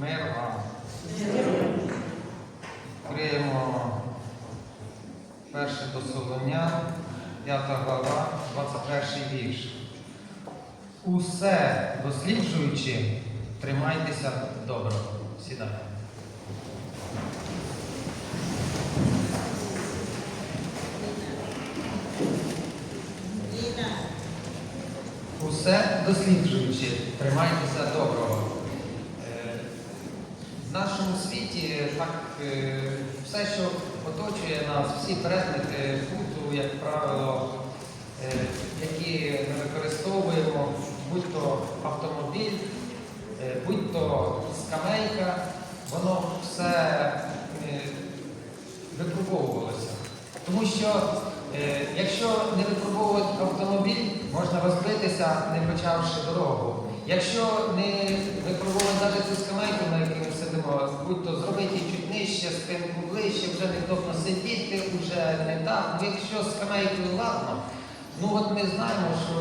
Мир вам. Відкриємо перше до Солонян, 5 глава, 21 вірш. Усе досліджуючи, тримайтеся доброго. Сідайте. Усе досліджуючи, тримайтеся доброго. Е, В нашому світі так е, все, що оточує нас, всі предмети футу, як правило, е, які ми використовуємо, будь то автомобіль, е, будь то скамейка, воно все випробовувалося. Тому що якщо не випробовувати автомобіль, можна розбитися, не почавши дорогу. Якщо не навіть цю скамейку, на якій ми сидимо, будь то зробити чуть нижче, спинку ближче, вже невдобно сидіти, вже не так. Ну, якщо скамейкою ладно, ну от ми знаємо, що,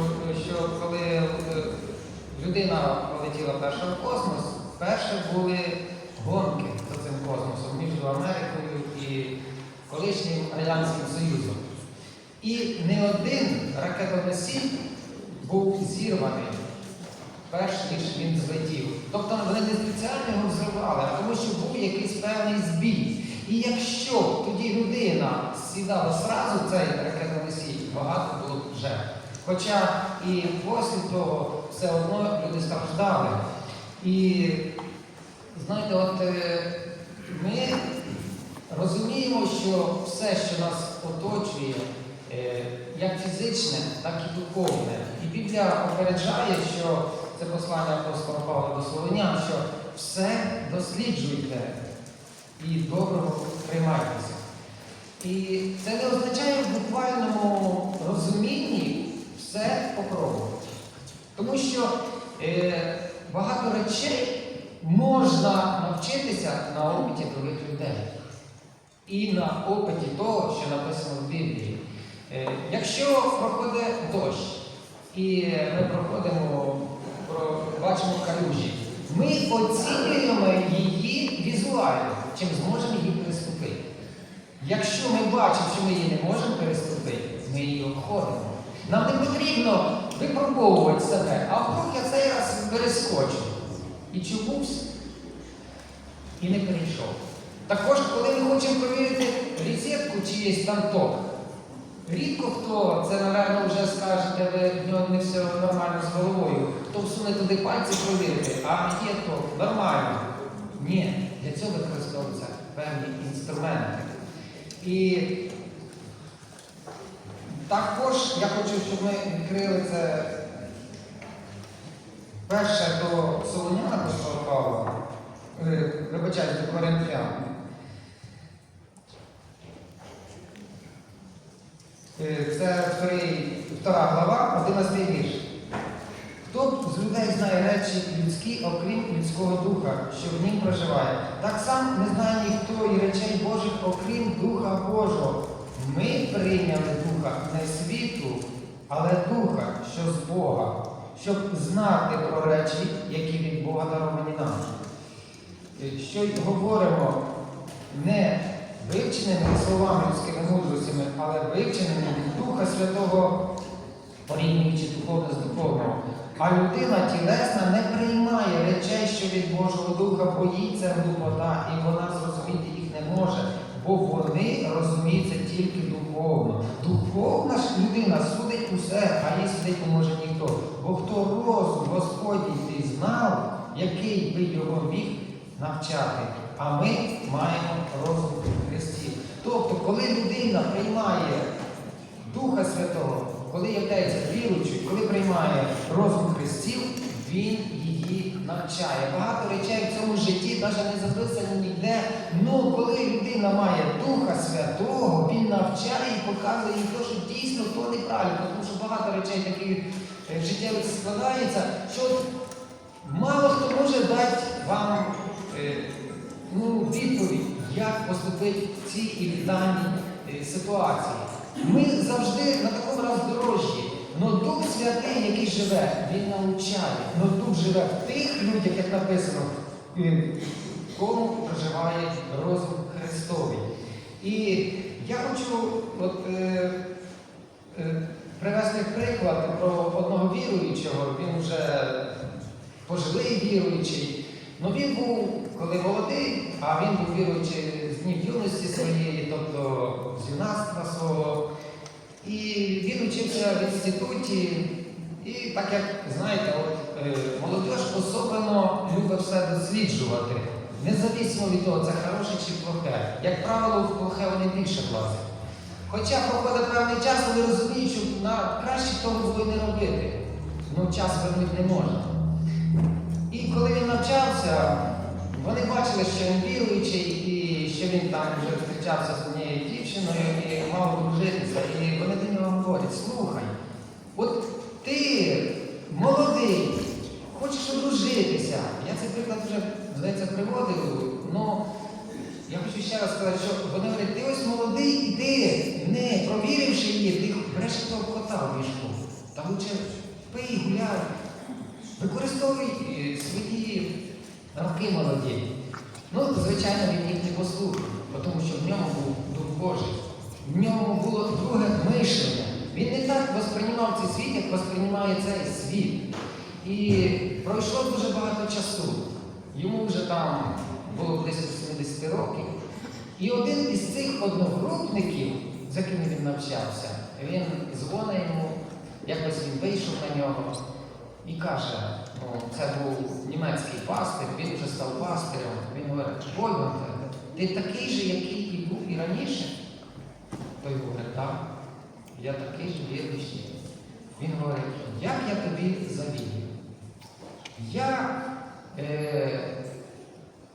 що коли е, людина полетіла перша в космос, перше були гонки за цим космосом між Америкою і колишнім Радянським Союзом. І не один ракетоносій був зірваний, перш ніж він злетів. Тобто вони не спеціально його взривали, а тому що був якийсь певний збій. І якщо тоді людина сідала зразу цей ракетоносій, багато було б жертв. Хоча і після того все одно люди страждали. І знаєте, от е, ми розуміємо, що все, що нас оточує, е, як фізичне, так і духовне. І Біблія попереджає, що це послання апостола Павла до Словенян, що все досліджуйте і доброго тримайтеся. І це не означає в буквальному розумінні все попробувати. Тому що е, багато речей можна навчитися на опиті других людей. І на опиті того, що написано в Біблії. Е, якщо проходить дощ, і ми проходимо, про- бачимо калюжі, ми оцінюємо її візуально, чим зможемо її переступити. Якщо ми бачимо, що ми її не можемо переступити, ми її обходимо. Нам не потрібно випробовувати себе, а вдруг я цей раз перескочу. І чомусь і не перейшов. Також, коли ми хочемо перевірити рецептку чиїсь там ток, рідко хто, це, напевно, вже скажете, ви в нього не все нормально з головою, хто всуне туди пальці провірити, а є ток, нормально. Ні, для цього використовуються певні інструменти. І також я хочу, щоб ми відкрили це перше до Солоняна Павла, е, до Коринфян. Е, Це вторий, втора глава, 11 вірш. Хто з людей знає речі людські, окрім людського духа, що в нім проживає? Так само не знає ніхто і речей Божих, окрім Духа Божого. Ми прийняли Духа не світу, але Духа, що з Бога, щоб знати про речі, які від Бога даровані нам. Е, Що й говоримо не вивченими словами людськими мудростями, але вивченими від Духа Святого, порівнюючи духовне з духовного. А людина тілесна не приймає речей, що від Божого Духа боїться глупота, і вона зрозуміти їх не може, бо вони розуміються тільки духовно. Духовна ж людина судить усе, а їй судить не може ніхто. Бо хто розум Господній ти знав, який би його міг навчати, а ми маємо розум в Христі. Тобто, коли людина приймає Духа Святого, коли являється віруючою, коли приймає розум Христів, він її навчає. Багато речей в цьому житті навіть не записані ніде. Ну, коли людина має Духа Святого, він навчає і показує їй те, що дійсно то неправильно, тому що багато речей таких е, життєвих складається, що мало хто може дати вам е, ну, відповідь, як поступити в цій і даній е, ситуації. Ми завжди на такому роздорожжі. Но Дух Святий, який живе, він навчає. Но Дух живе в тих людях, як написано, е, кому проживає розум Христовий. І я хочу от, е, е, привести приклад про одного віруючого, він вже пожилий віруючий. Ну він був, коли молодий, а він був віруючий з днів юності своєї, тобто з юнацтва свого. І він учився в інституті, і так як знаєте, от, е, молодь особливо любить все досліджувати, незалежно від того, це хороше чи плохе. Як правило, в плохе вони більше влазять. Хоча проходить певний час, вони розуміють, що на краще того було не робити. Ну, час вернути не можна. І коли він навчався, вони бачили, що він віруючий, і що він там вже зустрічався з однією дівчиною і мав дружитися. І вони до нього говорять, слухай, от ти молодий, хочеш одружитися. Я цей приклад вже, здається, приводив. Ну, я хочу ще раз сказати, що вони говорять, ти ось молодий, і ти, не провіривши її, ти береш того кота в мішку. Та лучше пий, гуляй. Використовуй е, свої роки молоді. Ну, звичайно, він їх не послухав, тому що в ньому був Дух Божий. В ньому було друге мишлення. Він не так восприймав цей світ, як восприймає цей світ. І пройшло дуже багато часу. Йому вже там було близько 70 років. І один із цих одногрупників, з якими він навчався, він дзвонить йому, якось він вийшов на нього і каже, ну, це був німецький пастир, він вже став пастирем. Він говорить, Вольван, ти такий же, який і був і раніше? Той говорить, так, я такий же віруючий. Він говорить, як я тобі завідую? Я е,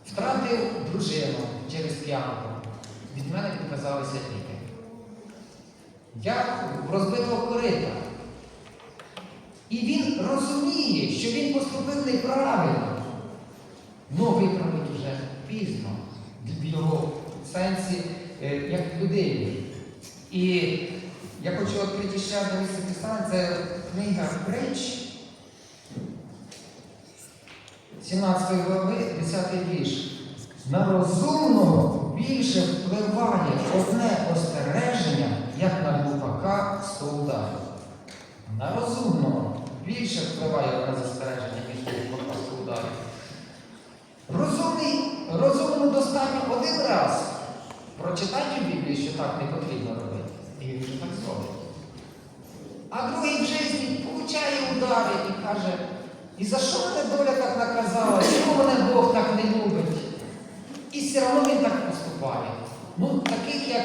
втратив дружину через п'янку. Від мене відказалися діти. Я розбитого корита. І він розуміє, що він поступив неправильно. Ну, виправить вже пізно в його сенсі е, як людині. І я хочу відкрити ще одне місце писання, це книга Притч, 17 глави, 10 вірш. На розумного більше впливає одне остереження, як на глупака ударів. На розумного більше впливає одне застереження, ніж сто ударів. Розумний, розумному достатньо один раз прочитати в Біблії, що так не потрібно робити. І він вже так зробить. А другий в житті получає удари і каже, і за що мене доля так наказала? Чому мене Бог так не любить? І все одно він так поступає. Ну, таких як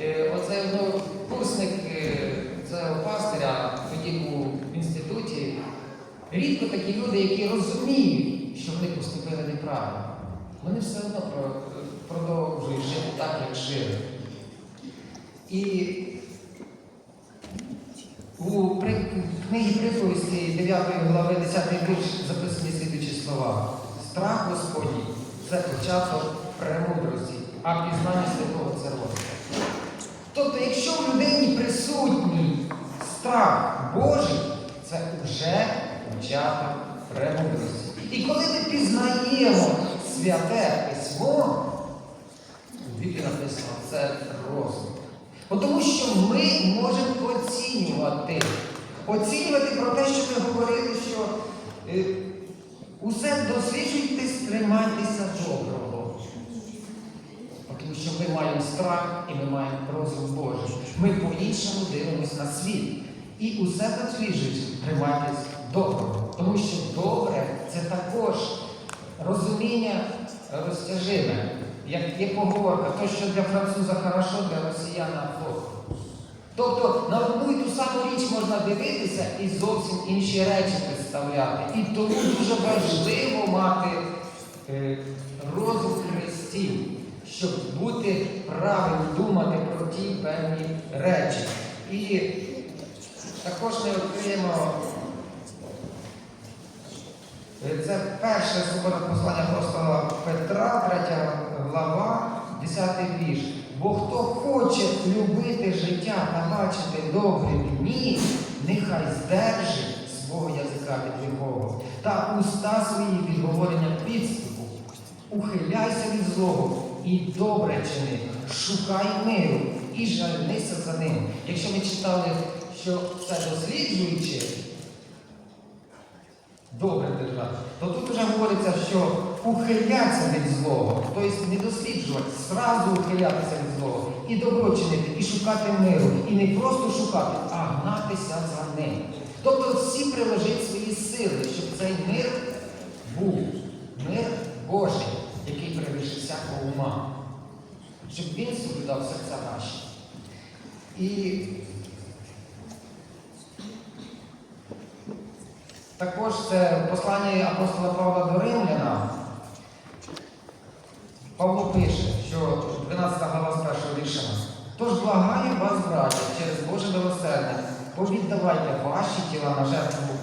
е, оцей ну, курсник е, цього пастиря, тоді був в інституті, рідко такі люди, які розуміють, що вони поступили неправильно. Вони все одно продовжують жити так, як жили. І у книгі приповісті 9 глави 10 вірш записані слідучі слова. Страх Господній це початок премудрості, а пізнання святого це розвиток. Тобто, якщо в людині присутній страх Божий, це вже початок премудрості. І коли ми пізнаємо святе письмо, у Біблії написано, це розум. Бо Тому що ми можемо оцінювати. Оцінювати про те, що ми говорили, що е, усе досліджуйте, тримайтеся доброго. Тому що ми маємо страх і ми маємо розум Божий. Ми по-іншому дивимося на світ. І усе досліджуйте, тримайтесь доброго. Тому що добре це також розуміння розтяжиме. Як є поговорка, то, що для француза хорошо, для росіяна плохо. Тобто на одну і ту саму річ можна дивитися і зовсім інші речі представляти. І тому дуже важливо мати е, розум Христів, щоб бути правильно думати про ті певні речі. І також ми Е, Це перше суботне послання апостола Петра, 3 глава, 10 вірш. Бо хто хоче любити життя та бачити добрі дні, нехай здержить свого язика від лихого та уста свої від говорення підступу. ухиляйся від злого і добре чини, шукай миру і жалнися за ним. Якщо ми читали, що це досліджуючи, добре держати, то тут вже говориться, що ухилятися від злого, тобто не досліджувати, зразу ухилятися від злого, і добро чинити, і шукати миру, і не просто шукати, а гнатися за ним. Тобто всі приложить свої сили, щоб цей мир був мир Божий, який перевищить всякого ума, щоб він соблюдав серця наші. І також це послання апостола Павла до Римляна. Павло пише, що 12 глава з першого вірша. Тож благаю вас, браття, через Боже милосердя, повіддавайте ваші тіла на жертву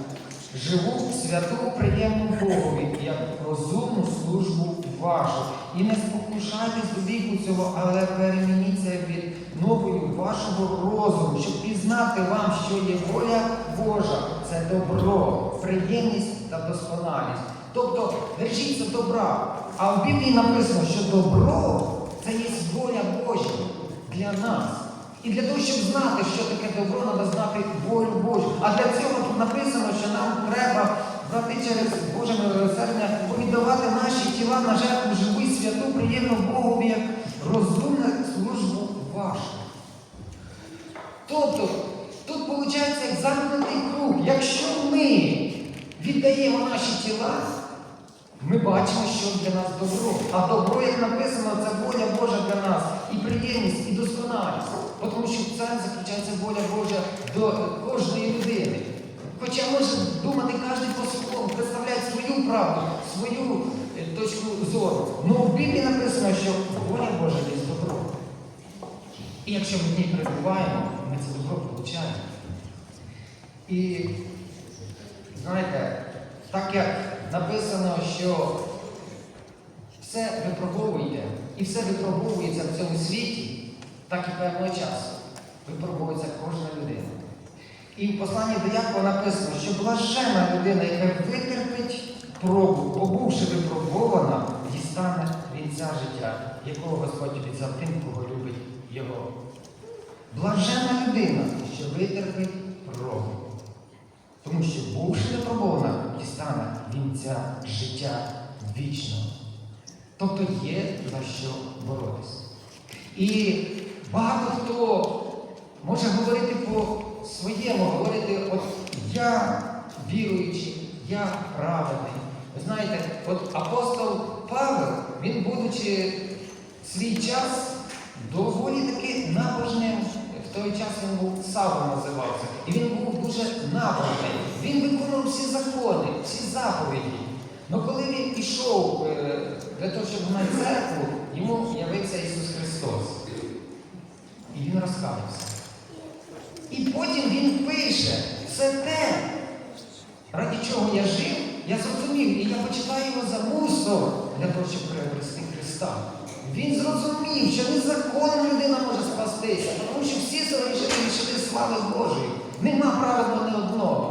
живу, святу, приємну Богові, як розумну службу вашу. І не спокушайтесь до віку цього, але перемініться від новою вашого розуму, щоб пізнати вам, що є воля Божа, це добро, приємність та досконалість. Тобто держіться добра. А в Біблії написано, що добро це є воля Божа для нас. І для того, щоб знати, що таке добро, треба знати волю Божу. А для цього тут написано, що нам треба брати через Боже милосердя, віддавати наші тіла на жертву живу святу, приємну Богові, як розумну службу вашу. Тобто, тут виходить як замкнутий круг. Якщо ми віддаємо наші тіла, ми бачимо, що для нас добро. А добро, як написано, це воля Божа для нас. І приємність, і досконалість. Тому що в цьому заключається воля Божа до кожної людини. Хоча може думати кожен по-своєму, представляти свою правду, свою е, точку зору. Ну в Біблії написано, що воля Божа є добро. І якщо ми в ній перебуваємо, ми це добро получаємо. І знаєте, так як написано, що все випробовуєте, і все випробовується в цьому світі, так і певного часу випробовується кожна людина. І в посланні до Якова написано, що блажена людина, яка витерпить пробу, побувши випробована, дістане вінця життя, якого Господь обіцяв тим, кого любить його. Блажена людина, що витерпить пробу. Тому що, бувши випробована, дістане вінця життя вічного. Тобто є за що боротися. І багато хто може говорити по своєму, говорити, от я віруючий, я праведний. Ви знаєте, от апостол Павел, він, будучи свій час доволі таки набожним, в той час він був Савлом називався, і він був дуже набожний. Він виконував всі закони, всі заповіді. Але коли він пішов е, для того, щоб на церкву, йому явився Ісус Христос. І він розкаявся. І потім він пише все те, ради чого я жив, я зрозумів, і я почитаю його за мусор для того, щоб приобрести Христа. Він зрозумів, що не людина може спастися, тому що всі лишили слави Божої. Нема праведного ні одного.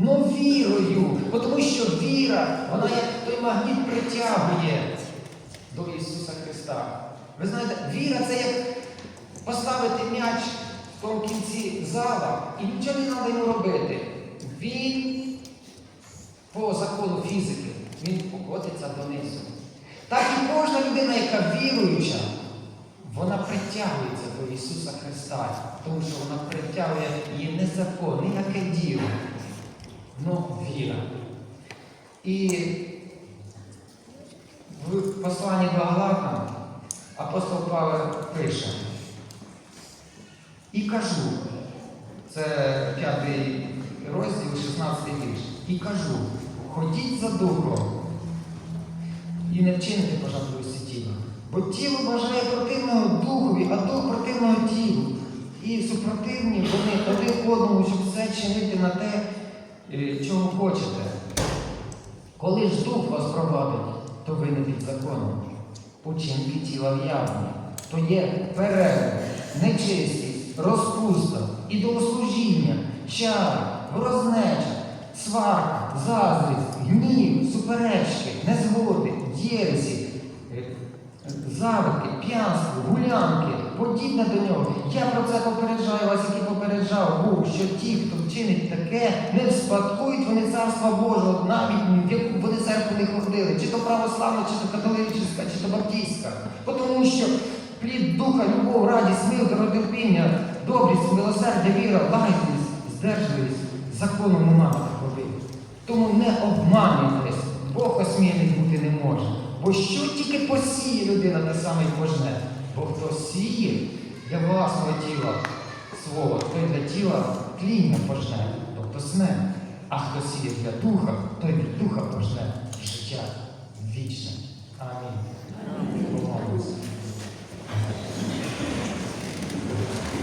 Но вірою, тому що віра, вона як той магніт притягує до Ісуса Христа. Ви знаєте, віра це як поставити м'яч в тому кінці зала і нічого не треба йому робити. Він по закону фізики, він покотиться донизу. Так і кожна людина, яка віруюча, вона притягується до Ісуса Христа, тому що вона притягує її не закон, ніяке діло, но віра. І в посланні до Галатам апостол Павел пише. І кажу, це п'ятий розділ, 16 вірш. І кажу, ходіть за духом і не вчинити пожадливості тіла. Бо тіло бажає противного духові, а дух противного тілу. І супротивні вони один одному, щоб все чинити на те, чого хочете. Коли ж дух вас провадить, то ви не під законом. Учинки тіла в'явні, то є перегляд, нечистість, розпуста, ідолослужіння, чар, ворознеча, сварка, заздрість, гнів, суперечки, незгоди, єресі, заводки, п'янство, гулянки, подібне до нього. Я про це попереджаю вас, як і попереджав Бог, що ті, хто вчинить таке, не вспадкують вони царства Божого, навіть в яку вони церкву не ходили, чи то православна, чи то католичська, чи то баптистська. Бо Тому що плід духа, любов, радість, мир, терпіння, добрість, милосердя, віра, лагідність, здержливість, закону нема такої. Тому не обманюйтесь, Бог осміяний бути не може. Бо що тільки посіє людина, те саме й пожне. Бо хто сіє для власного тіла свого, той для тіла тління пожне, тобто сне. А хто сіє для духа, той від духа пожне життя вічне. Амінь. Помолимося.